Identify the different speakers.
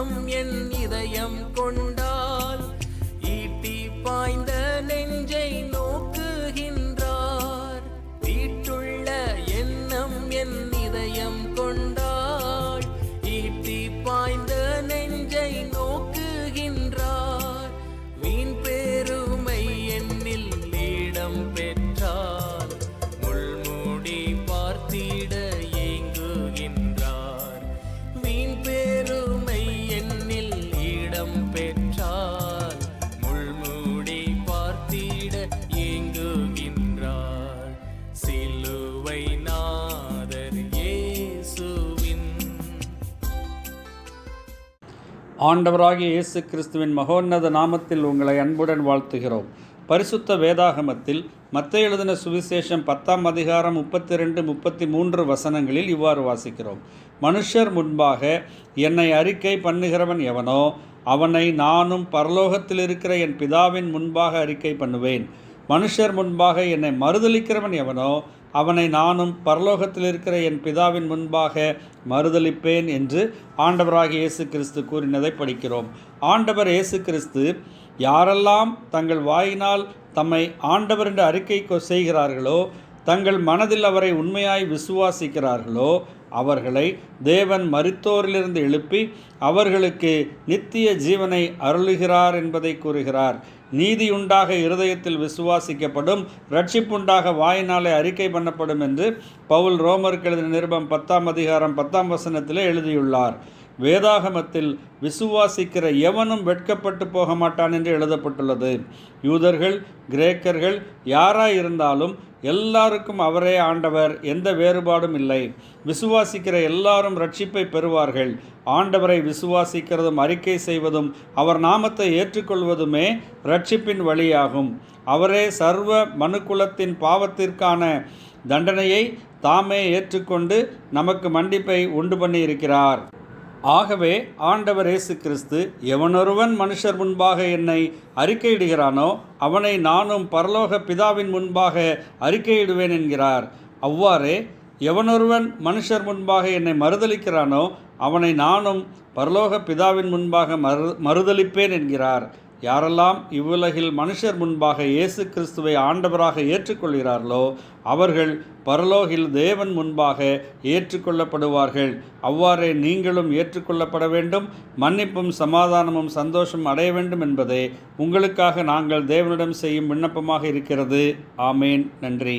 Speaker 1: இதயம் என் இதயம் கொண்டால்
Speaker 2: ஆண்டவராகிய இயேசு கிறிஸ்துவின் மகோன்னத நாமத்தில் உங்களை அன்புடன் வாழ்த்துகிறோம். பரிசுத்த வேதாகமத்தில் மத்த எழுதின சுவிசேஷம் பத்தாம் அதிகாரம் முப்பத்தி ரெண்டு முப்பத்தி மூன்று வசனங்களில் இவ்வாறு வாசிக்கிறோம். மனுஷர் முன்பாக என்னை அறிக்கை பண்ணுகிறவன் எவனோ அவனை நானும் பரலோகத்தில் இருக்கிற என் பிதாவின் முன்பாக அறிக்கை பண்ணுவேன். மனுஷர் முன்பாக என்னை மறுதலிக்கிறவன் எவனோ அவனை நானும் பரலோகத்தில் இருக்கிற என் பிதாவின் முன்பாக மறுதலிப்பேன் என்று ஆண்டவராகிய இயேசு கிறிஸ்து கூறினதை படிக்கிறோம். ஆண்டவர் இயேசு கிறிஸ்து யாரெல்லாம் தங்கள் வாயினால் தம்மை ஆண்டவர் என்று அறிக்கை கொ- செய்கிறார்களோ தங்கள் மனதில் அவரை உண்மையாய் விசுவாசிக்கிறார்களோ அவர்களை தேவன் மரித்தோரிலிருந்து எழுப்பி அவர்களுக்கு நித்திய ஜீவனை அருளுகிறார் என்பதை கூறுகிறார். நீதியுண்டாக இருதயத்தில் விசுவாசிக்கப்படும் ரட்சிப்புண்டாக வாயினாலே அறிக்கை பண்ணப்படும் என்று பவுல் ரோமருக்கு எழுதின நிருபம் பத்தாம் அதிகாரம் பத்தாம் வசனத்திலே எழுதியுள்ளார். வேதாகமத்தில் விசுவாசிக்கிற எவனும் வெட்கப்பட்டு போக மாட்டான் என்று எழுதப்பட்டுள்ளது. யூதர்கள் கிரேக்கர்கள் யாராய் இருந்தாலும் எல்லாருக்கும் அவரே ஆண்டவர் எந்த வேறுபாடும் இல்லை. விசுவாசிக்கிற எல்லாரும் ரட்சிப்பை பெறுவார்கள். ஆண்டவரை விசுவாசிக்கிறதும் அறிக்கை செய்வதும் அவர் நாமத்தை ஏற்றுக்கொள்வதுமே ரட்சிப்பின் வழியாகும். அவரே சர்வ மனுக்குலத்தின் பாவத்திற்கான தண்டனையை தாமே ஏற்றுக்கொண்டு நமக்கு மன்னிப்பை உண்டு பண்ணியிருக்கிறார். ஆகவே ஆண்டவர் இயேசு கிறிஸ்து எவனொருவன் மனுஷர் முன்பாக என்னை அறிக்கையிடுகிறானோ அவனை நானும் பரலோக பிதாவின் முன்பாக அறிக்கையிடுவேன் என்கிறார். அவ்வாறே எவனொருவன் மனுஷர் முன்பாக என்னை மறுதலிக்கிறானோ அவனை நானும் பரலோக பிதாவின் முன்பாக மறு மறுதளிப்பேன் என்கிறார். யாரெல்லாம் இவ்வுலகில் மனுஷர் முன்பாக இயேசு கிறிஸ்துவை ஆண்டவராக ஏற்றுக்கொள்கிறார்களோ அவர்கள் பரலோகில் தேவன் முன்பாக ஏற்றுக்கொள்ளப்படுவார்கள். அவ்வாறே நீங்களும் ஏற்றுக்கொள்ளப்பட வேண்டும் மன்னிப்பும் சமாதானமும் சந்தோஷம் அடைய வேண்டும் என்பதே உங்களுக்காக நாங்கள் தேவனிடம் செய்யும் விண்ணப்பமாக இருக்கிறது. ஆமேன். நன்றி.